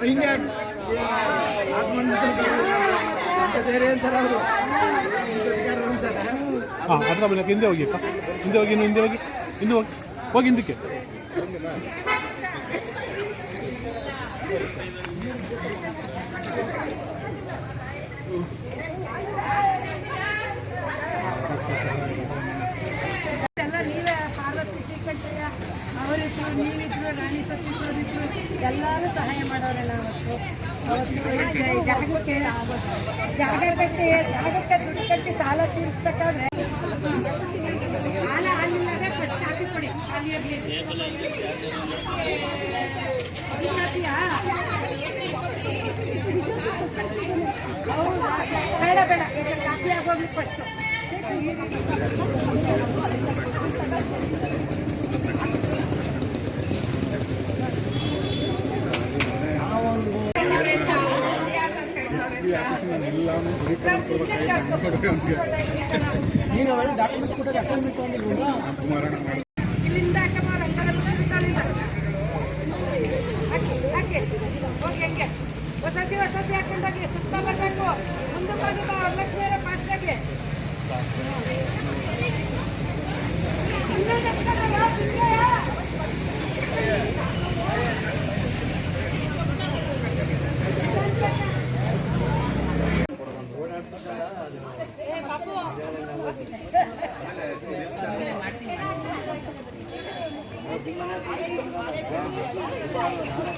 ಹಿಂಗೆ ಹಾಂ ಅದರ ಹಿಂದೆ ಹೋಗಿ ಹಿಂದೆ ಹೋಗಿ ಹಿಂದೆ ಹೋಗಿ. ಹಿಂದೆ ಹೋಗಿ. ಹೋಗಿ ಹಿಂದಕ್ಕೆ. ಅವರಿದ್ರು ನೀವಿದ್ರು ರಾಣಿ ಸತೀಶ್ವರ್ ಇದ್ರು ಎಲ್ಲರೂ ಸಹಾಯ ಮಾಡೋರಲ್ಲ ಅವತ್ತು ಅವತ್ತು ಈ ಜಾಗಕ್ಕೆ ಜಾಗಕ್ಕೆ ಜಾಗಕ್ಕೆ ದುಡ್ಡು ಕಟ್ಟಿ ಸಾಲ ತೀರಿಸ್ಬೇಕಾದ್ರೆ ಸಾಲ ಅಲ್ಲಿಲ್ಲದೆ ಫಸ್ಟ್ ಹಾಕಿ ಕೊಡಿ ಅಲ್ಲಿ ಇರ್ಲಿ ಅದು ಮಾಡ್ತೀಯಾ? ಹೌದಾ? ಬೇಡ ಬೇಡ ಕಾಫಿ ಆಗೋಗ್ಲಿ ಫಸ್ಟ್ ನೀನು ಅವಳು ಡಾಕ್ಯುಮೆಂಟ್ಸ್ ಕೊಟ್ಟರೆ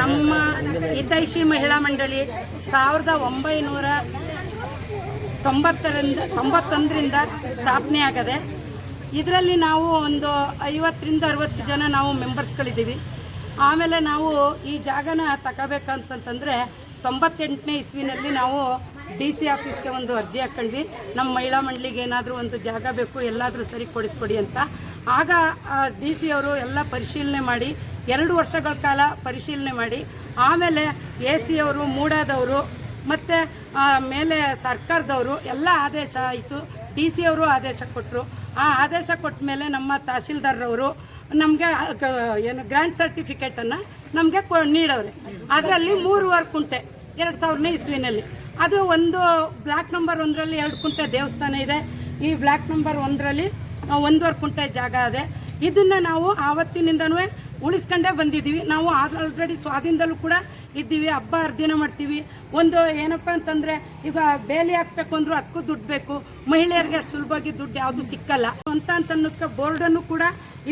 ನಮ್ಮ ಹಿತೈಷಿ ಮಹಿಳಾ ಮಂಡಳಿ ಸಾವಿರದ ಒಂಬೈನೂರ ತೊಂಬತ್ತರಿಂದ, ತೊಂಬತ್ತೊಂದರಿಂದ ಸ್ಥಾಪನೆ ಆಗದೆ, ಇದರಲ್ಲಿ ನಾವು ಒಂದು ಐವತ್ತರಿಂದ ಅರವತ್ತು ಜನ ನಾವು ಮೆಂಬರ್ಸ್ಗಳಿದ್ದೀವಿ ಆಮೇಲೆ ನಾವು ಈ ಜಾಗನ ತಗೋಬೇಕಂತಂತಂದರೆ ತೊಂಬತ್ತೆಂಟನೇ ಇಸ್ವಿನಲ್ಲಿ ನಾವು ಡಿ ಸಿ ಆಫೀಸ್ಗೆ ಒಂದು ಅರ್ಜಿ ಹಾಕ್ಕೊಂಡ್ವಿ. ನಮ್ಮ ಮಹಿಳಾ ಮಂಡಳಿಗೆ ಏನಾದರೂ ಒಂದು ಜಾಗ ಬೇಕು, ಎಲ್ಲಾದರೂ ಸರಿ ಕೊಡಿಸ್ಕೊಡಿ ಅಂತ. ಆಗ ಡಿ ಸಿ ಅವರು ಎಲ್ಲ ಪರಿಶೀಲನೆ ಮಾಡಿ, ಎರಡು ವರ್ಷಗಳ ಕಾಲ ಪರಿಶೀಲನೆ ಮಾಡಿ, ಆಮೇಲೆ ಎ ಸಿ ಅವರು, ಮೂಡಾದವರು, ಮತ್ತು ಮೇಲೆ ಸರ್ಕಾರದವರು ಎಲ್ಲ ಆದೇಶ ಆಯಿತು. ಡಿ ಸಿ ಅವರು ಆದೇಶ ಕೊಟ್ಟರು ಆ ಆದೇಶ ಕೊಟ್ಟ ಮೇಲೆ ನಮ್ಮ ತಹಸೀಲ್ದಾರ್ರವರು ನಮಗೆ ಏನು ಗ್ರ್ಯಾಂಡ್ ಸರ್ಟಿಫಿಕೇಟನ್ನು ನಮಗೆ ಕೊ, ನೀಡವ್ರೆ. ಅದರಲ್ಲಿ ಮೂರುವರೆ ಕುಂಟೆ ಎರಡು ಸಾವಿರನೇ ಇಸ್ವಿನಲ್ಲಿ. ಅದು ಒಂದು ಬ್ಲ್ಯಾಕ್ ನಂಬರ್ ಒಂದರಲ್ಲಿ ಎರಡು ಕುಂಟೆ ದೇವಸ್ಥಾನ ಇದೆ. ಈ ಬ್ಲ್ಯಾಕ್ ನಂಬರ್ ಒಂದರಲ್ಲಿ ಒಂದೂವರೆ ಕುಂಟೆ ಜಾಗ ಅದೇ. ಇದನ್ನು ನಾವು ಆವತ್ತಿನಿಂದನೂ ಉಳಿಸ್ಕೊಂಡೇ ಬಂದಿದ್ದೀವಿ. ನಾವು ಆಲ್ರೆಡಿ ಸ್ವಾಧೀನದಲ್ಲೂ ಕೂಡ ಇದ್ದೀವಿ. ಹಬ್ಬ ಹರಿದಿನ ಮಾಡ್ತೀವಿ. ಒಂದು ಏನಪ್ಪ ಅಂತಂದರೆ, ಈಗ ಬೇಲಿ ಹಾಕ್ಬೇಕು ಅಂದ್ರೂ ಅದಕ್ಕೂ ದುಡ್ಡು ಬೇಕು. ಮಹಿಳೆಯರಿಗೆ ಸುಲಭವಾಗಿ ದುಡ್ಡು ಯಾವುದು ಸಿಕ್ಕಲ್ಲ. ಅಂತ ಅಂತನ್ನೋದಕ್ಕೆ ಬೋರ್ಡನ್ನು ಕೂಡ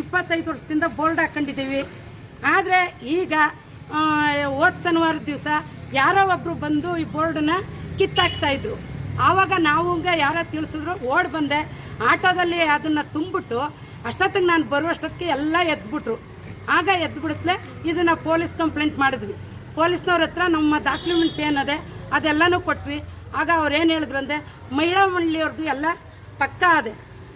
ಇಪ್ಪತ್ತೈದು ವರ್ಷದಿಂದ ಬೋರ್ಡ್ ಹಾಕೊಂಡಿದ್ದೀವಿ. ಆದರೆ ಈಗ ಹೋದ ಶನಿವಾರ ದಿವಸ ಯಾರೋ ಒಬ್ಬರು ಬಂದು ಈ ಬೋರ್ಡನ್ನ ಕಿತ್ತಾಕ್ತಾಯಿದ್ರು ಆವಾಗ ನಾವು ಯಾರೋ ತಿಳಿಸಿದ್ರು, ಓಡ್ ಬಂದೆ. ಆಟೋದಲ್ಲಿ ಅದನ್ನು ತುಂಬಿಟ್ಟು ಅಷ್ಟೊತ್ತಿಗೆ ನಾನು ಬರುವಷ್ಟೊತ್ತಿಗೆ ಎಲ್ಲ ಎದ್ಬಿಟ್ರು. ಆಗ ಎದ್ಬಿಡುತ್ತಲೇ ಇದನ್ನು ಪೊಲೀಸ್ ಕಂಪ್ಲೇಂಟ್ ಮಾಡಿದ್ವಿ. ಪೊಲೀಸ್ನವ್ರ ಹತ್ರ ನಮ್ಮ ಡಾಕ್ಯುಮೆಂಟ್ಸ್ ಏನದೆ ಅದೆಲ್ಲನೂ ಕೊಟ್ವಿ. ಆಗ ಅವ್ರು ಏನು ಹೇಳಿದ್ರು ಅಂದರೆ, ಮಹಿಳಾ ಮಂಡಳಿಯವ್ರದ್ದು ಎಲ್ಲ ಪಕ್ಕಾ ಅದೆ.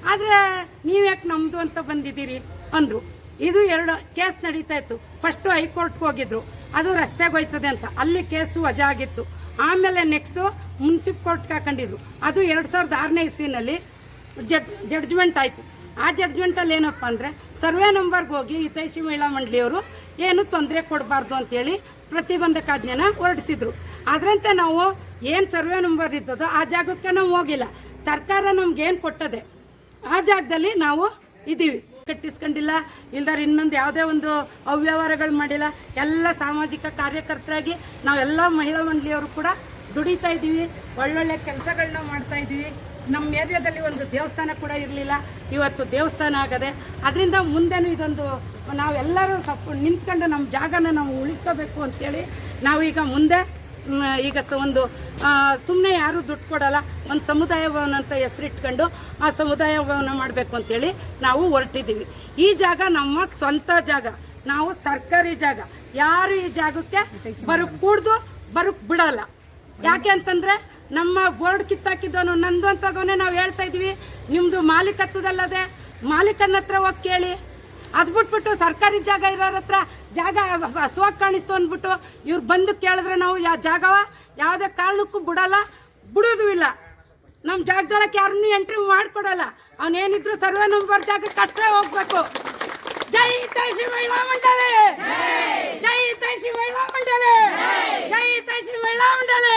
ಆದರೆ ನೀವು ಯಾಕೆ ನಮ್ಮದು ಅಂತ ಬಂದಿದ್ದೀರಿ? ಅಂದರು. ಇದು ಎರಡು ಕೇಸ್ ನಡೀತಾ ಇತ್ತು. ಫಸ್ಟು ಹೈಕೋರ್ಟ್ಗೆ ಹೋಗಿದ್ರು. ಅದು ರಸ್ತೆಗೆ ಹೋಯ್ತದೆ ಅಂತ. ಅಲ್ಲಿ ಕೇಸು ವಜಾ ಆಗಿತ್ತು. ಆಮೇಲೆ ನೆಕ್ಸ್ಟು ಮುನ್ಸಿಪ್ ಕೋರ್ಟ್ಗೆ ಹಾಕೊಂಡಿದ್ರು. ಅದು ಎರಡು ಸಾವಿರದ ಆರನೇ ಇಸ್ವಿನಲ್ಲಿ ಜಡ್ ಜಡ್ಜ್ಮೆಂಟ್ ಆಯಿತು. ಆ ಜಡ್ಜ್ಮೆಂಟಲ್ಲಿ ಏನಪ್ಪ ಅಂದರೆ ಸರ್ವೆ ನಂಬರ್ಗೆ ಹೋಗಿ ಹಿತೈಷಿ ಮಹಿಳಾ ಮಂಡಳಿಯವರು ಏನು ತೊಂದರೆ ಕೊಡಬಾರ್ದು ಅಂತೇಳಿ ಪ್ರತಿಬಂಧಕಾಜ್ಞೆನ ಹೊರಡಿಸಿದ್ರು. ಅದರಂತೆ ನಾವು ಏನು ಸರ್ವೆ ನಂಬರ್ ಇದ್ದದೋ ಆ ಜಾಗಕ್ಕೆ ನಾವು ಹೋಗಿಲ್ಲ. ಸರ್ಕಾರ ನಮ್ಗೆ ಏನು ಕೊಟ್ಟದೆ? ಆ ಜಾಗದಲ್ಲಿ ನಾವು ಇದ್ದೀವಿ ಕಟ್ಟಿಸ್ಕೊಂಡಿಲ್ಲ ಇಲ್ದಾರೆ ಇನ್ನೊಂದು ಯಾವುದೇ ಒಂದು ಅವ್ಯವಹಾರಗಳು ಮಾಡಿಲ್ಲ. ಎಲ್ಲ ಸಾಮಾಜಿಕ ಕಾರ್ಯಕರ್ತರಾಗಿ ನಾವೆಲ್ಲ ಮಹಿಳಾ ಮಂಡಳಿಯವರು ಕೂಡ ದುಡಿತಾ ಇದ್ದೀವಿ ಒಳ್ಳೊಳ್ಳೆ ಕೆಲಸಗಳನ್ನ ಮಾಡ್ತಾ ಇದ್ದೀವಿ ನಮ್ಮ ಏರಿಯಾದಲ್ಲಿ ಒಂದು ದೇವಸ್ಥಾನ ಕೂಡ ಇರಲಿಲ್ಲ. ಇವತ್ತು ದೇವಸ್ಥಾನ ಆಗದೆ. ಅದರಿಂದ ಮುಂದೆನೂ ಇದೊಂದು ನಾವೆಲ್ಲರೂ ಸಪ್ ನಿಂತ್ಕೊಂಡು ನಮ್ಮ ಜಾಗನ ನಾವು ಉಳಿಸ್ಕೋಬೇಕು ಅಂತೇಳಿ ನಾವೀಗ ಮುಂದೆ ಈಗ ಸ ಒಂದು ಸುಮ್ಮನೆ ಯಾರೂ ದುಡ್ಡು ಕೊಡಲ್ಲ. ಒಂದು ಸಮುದಾಯ ಭವನ ಅಂತ ಹೆಸರಿಟ್ಕೊಂಡು ಆ ಸಮುದಾಯ ಭವನ ಮಾಡಬೇಕು ಅಂತೇಳಿ ನಾವು ಹೊರಟಿದ್ದೀವಿ. ಈ ಜಾಗ ನಮ್ಮ ಸ್ವಂತ ಜಾಗ. ನಾವು ಸರ್ಕಾರಿ ಜಾಗ. ಯಾರು ಈ ಜಾಗಕ್ಕೆ ಬರಕ್ ಕೂಡ್ದು ಬರಕ್ ಬಿಡಲ್ಲ. ಯಾಕೆ ಅಂತಂದ್ರೆ ನಮ್ಮ ಬೋರ್ಡ್ ಕಿತ್ತಾಕಿದ್ದವನು, ನಂದು ಅಂತ ನಾವು ಹೇಳ್ತಾ ಇದ್ವಿ. ನಿಮ್ಮದು ಮಾಲೀಕತ್ವದಲ್ಲದೆ ಮಾಲೀಕನ ಹತ್ರ ಹೋಗಿ ಕೇಳಿ. ಅದು ಬಿಟ್ಬಿಟ್ಟು ಸರ್ಕಾರಿ ಜಾಗ ಇರೋರ ಹತ್ರ ಜಾಗ ಹಸುವಾಗಿ ಕಾಣಿಸ್ತು ಅಂದ್ಬಿಟ್ಟು ಇವ್ರು ಬಂದು ಕೇಳಿದ್ರೆ ನಾವು ಯಾವ ಜಾಗವ? ಯಾವುದೇ ಕಾರಣಕ್ಕೂ ಬಿಡಲ್ಲ. ಬಿಡೋದು ಇಲ್ಲ. ನಮ್ಮ ಜಾಗದೊಳಕ್ಕೆ ಯಾರನ್ನೂ ಎಂಟ್ರಿ ಮಾಡಿಕೊಡಲ್ಲ. ಅವನೇನಿದ್ರು ಸರ್ವೆ ನಂಬರ್ ಜಾಗಕ್ಕೆ ಅಷ್ಟೇ ಹೋಗ್ಬೇಕು. ಜೈ ತೈಸಿ ಮಹಿಳಾ ಮಂಡಳಿ! ಜೈ! ತೈಸಿ ಮಹಿಳಾ ಮಂಡಳಿ! ಜೈ! ತೈಸಿ ಮಹಿಳಾ ಮಂಡಳಿ!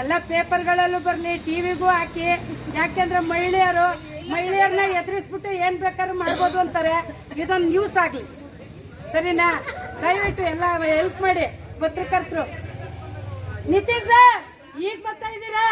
ಎಲ್ಲ ಪೇಪರ್ಗಳಲ್ಲೂ ಬರಲಿ, ಟಿವಿಗೂ ಹಾಕಿ. ಯಾಕೆಂದ್ರೆ ಮಹಿಳೆಯರು ಮಹಿಳೆಯರನ್ನ ಎದುರಿಸ್ಬಿಟ್ಟು ಏನ್ ಬೇಕಾದ್ರೂ ಮಾಡ್ಬೋದು ಅಂತಾರೆ. ಇದೊಂದು ನ್ಯೂಸ್ ಆಗ್ಲಿ. ಸರಿನಾ? ದಯವಿಟ್ಟು ಎಲ್ಲ ಹೆಲ್ಪ್ ಮಾಡಿ, ಪತ್ರಕರ್ತರು. ನಿತಿನ್ ಸರ್, ಈಗ ಬರ್ತಾ ಇದ್ದೀರಾ?